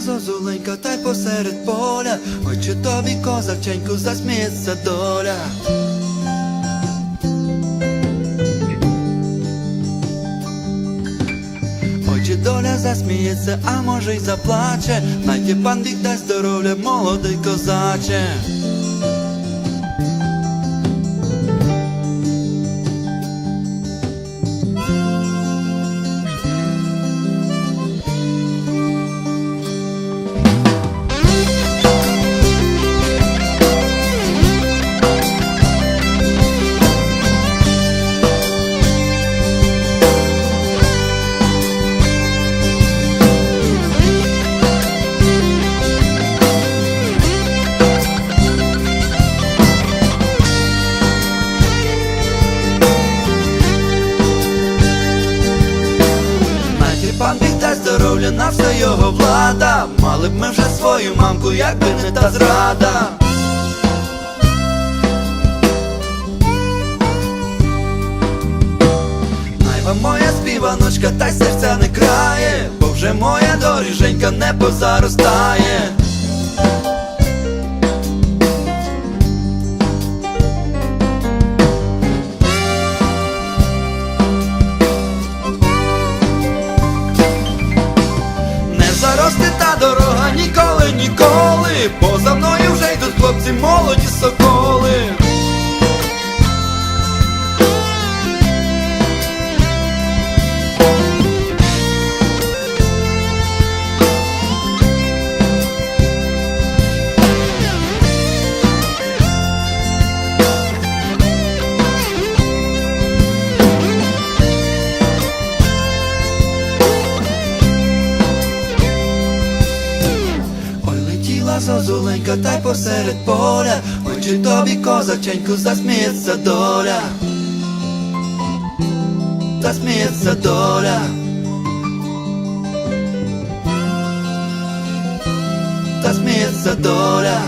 зозуленька, та й посеред поля. Ой, чи тобі козаченьку засміється доля. Ой, чи доля засміється, а може й заплаче. Найті пан вік дасть здоров'я, молодий козаче. Пан здоров'я, на все його влада. Мали б ми вже свою мамку, якби не та зрада. Моя співаночка, та й серця не крає, бо вже моя доріженька не позаростає. Дорога ніколи, ніколи, поза мною вже йдуть хлопці молоді соколи. Ой, летіла зозуленька, та й посеред поля. Очі тобі козаченьку засміється доля. Засміється доля. Засміється доля.